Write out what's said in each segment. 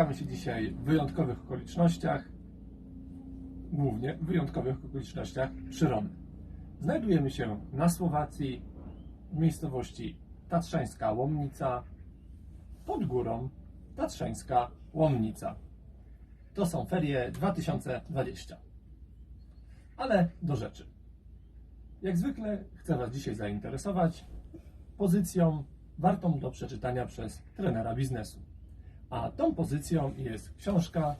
Spotykamy się dzisiaj w wyjątkowych okolicznościach, głównie w wyjątkowych okolicznościach przyrody. Znajdujemy się na Słowacji, w miejscowości Tatrzańska Łomnica, pod górą Tatrzańska Łomnica. To są ferie 2020. Ale do rzeczy. Jak zwykle chcę Was dzisiaj zainteresować pozycją wartą do przeczytania przez trenera biznesu. A tą pozycją jest książka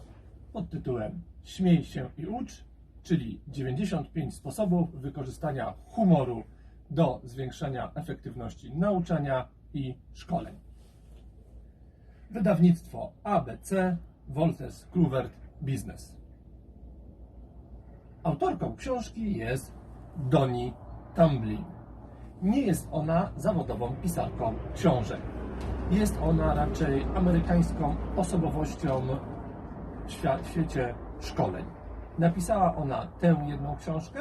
pod tytułem Śmiej się i ucz, czyli 95 sposobów wykorzystania humoru do zwiększenia efektywności nauczania i szkoleń. Wydawnictwo ABC Wolters Kluwert Business. Autorką książki jest Doni Tamblin. Nie jest ona zawodową pisarką książek. Jest ona raczej amerykańską osobowością w świecie szkoleń. Napisała ona tę jedną książkę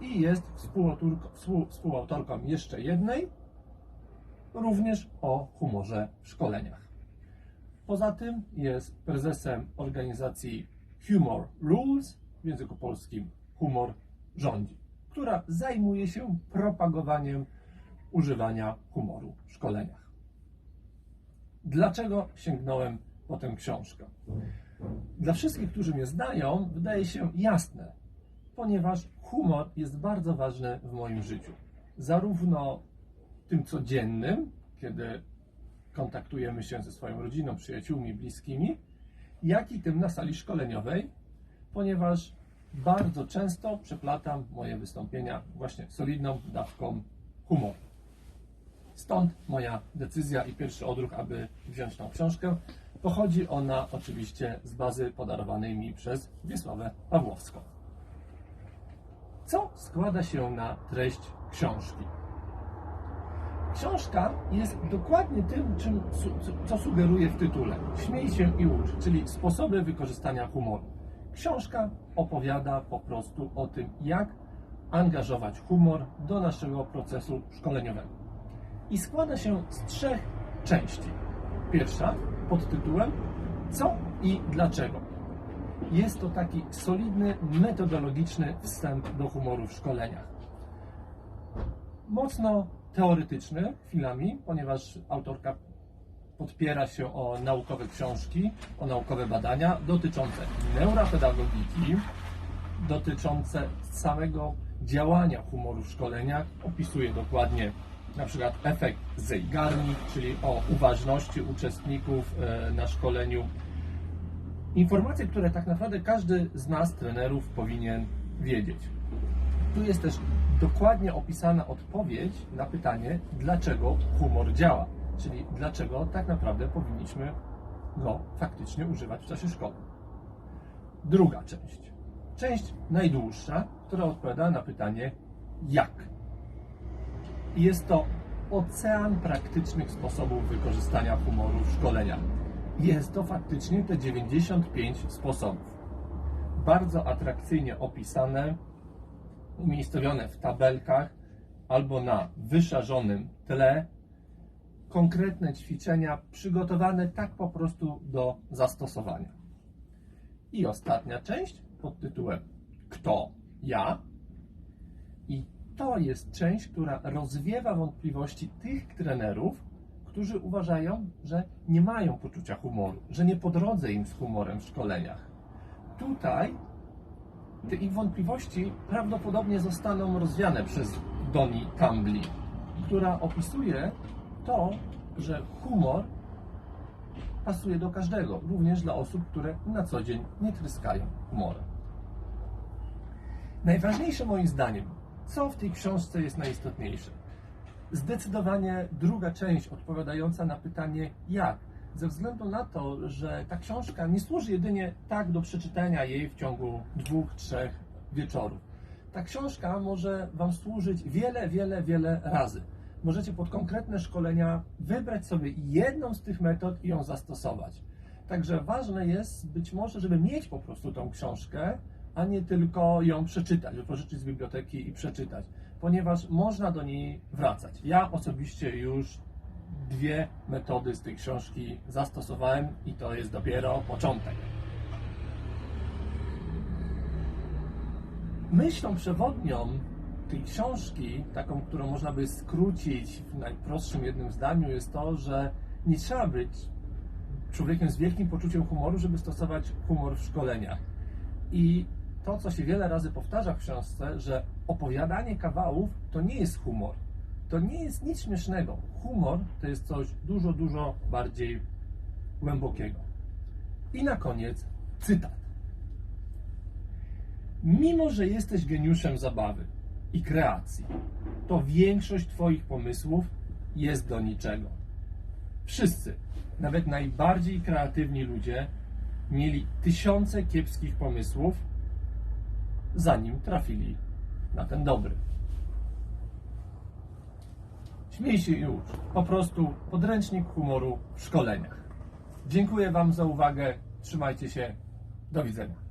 i jest współautorką, współ, współautorką jeszcze jednej, również o humorze w szkoleniach. Poza tym jest prezesem organizacji Humor Rules, w języku polskim Humor Rządzi, która zajmuje się propagowaniem używania humoru w szkoleniach. Dlaczego sięgnąłem po tę książkę? Dla wszystkich, którzy mnie znają, wydaje się jasne, ponieważ humor jest bardzo ważny w moim życiu. Zarówno tym codziennym, kiedy kontaktujemy się ze swoją rodziną, przyjaciółmi, bliskimi, jak i tym na sali szkoleniowej, ponieważ bardzo często przeplatam moje wystąpienia właśnie solidną dawką humoru. Stąd moja decyzja i pierwszy odruch, aby wziąć tą książkę. Pochodzi ona oczywiście z bazy podarowanej mi przez Wiesławę Pawłowską. Co składa się na treść książki? Książka jest dokładnie tym, czym, co sugeruje w tytule. Śmiej się i ucz, czyli sposoby wykorzystania humoru. Książka opowiada po prostu o tym, jak angażować humor do naszego procesu szkoleniowego. I składa się z trzech części. Pierwsza pod tytułem Co i dlaczego. Jest to taki solidny, metodologiczny wstęp do humoru w szkoleniach mocno teoretyczny chwilami, ponieważ autorka podpiera się o naukowe książki, o naukowe badania dotyczące neuropedagogiki, dotyczące samego działania humoru w szkoleniach. Opisuje dokładnie na przykład efekt Zeigarnik, czyli o uważności uczestników e, na szkoleniu. Informacje, które tak naprawdę każdy z nas, trenerów, powinien wiedzieć. Tu jest też dokładnie opisana odpowiedź na pytanie, dlaczego humor działa, czyli dlaczego tak naprawdę powinniśmy go faktycznie używać w czasie szkoły. Druga część. Część najdłuższa, która odpowiada na pytanie jak. Jest to ocean praktycznych sposobów wykorzystania humoru w szkoleniach. Jest to faktycznie te 95 sposobów. Bardzo atrakcyjnie opisane, umiejscowione w tabelkach albo na wyszarzonym tle. Konkretne ćwiczenia przygotowane tak po prostu do zastosowania. I ostatnia część pod tytułem Kto ja? To jest część, która rozwiewa wątpliwości tych trenerów, którzy uważają, że nie mają poczucia humoru, że nie po drodze im z humorem w szkoleniach. Tutaj te ich wątpliwości prawdopodobnie zostaną rozwiane przez Doni Tambli, która opisuje to, że humor pasuje do każdego, również dla osób, które na co dzień nie tryskają humorem. Najważniejsze moim zdaniem, co w tej książce jest najistotniejsze? Zdecydowanie druga część odpowiadająca na pytanie jak. Ze względu na to, że ta książka nie służy jedynie tak do przeczytania jej w ciągu dwóch, trzech wieczorów. Ta książka może Wam służyć wiele, wiele, wiele razy. Możecie pod konkretne szkolenia wybrać sobie jedną z tych metod i ją zastosować. Także ważne jest być może, żeby mieć po prostu tą książkę, a nie tylko ją przeczytać, wypożyczyć z biblioteki i przeczytać, ponieważ można do niej wracać. Ja osobiście już dwie metody z tej książki zastosowałem i to jest dopiero początek. Myślą przewodnią tej książki, taką, którą można by skrócić w najprostszym jednym zdaniu, jest to, że nie trzeba być człowiekiem z wielkim poczuciem humoru, żeby stosować humor w szkoleniach. I to, co się wiele razy powtarza w książce, że opowiadanie kawałów to nie jest humor. To nie jest nic śmiesznego. Humor to jest coś dużo, dużo bardziej głębokiego. I na koniec cytat. Mimo, że jesteś geniuszem zabawy i kreacji, to większość Twoich pomysłów jest do niczego. Wszyscy, nawet najbardziej kreatywni ludzie, mieli tysiące kiepskich pomysłów, zanim trafili na ten dobry. Śmiej się już. Po prostu podręcznik humoru w szkoleniach. Dziękuję Wam za uwagę. Trzymajcie się. Do widzenia.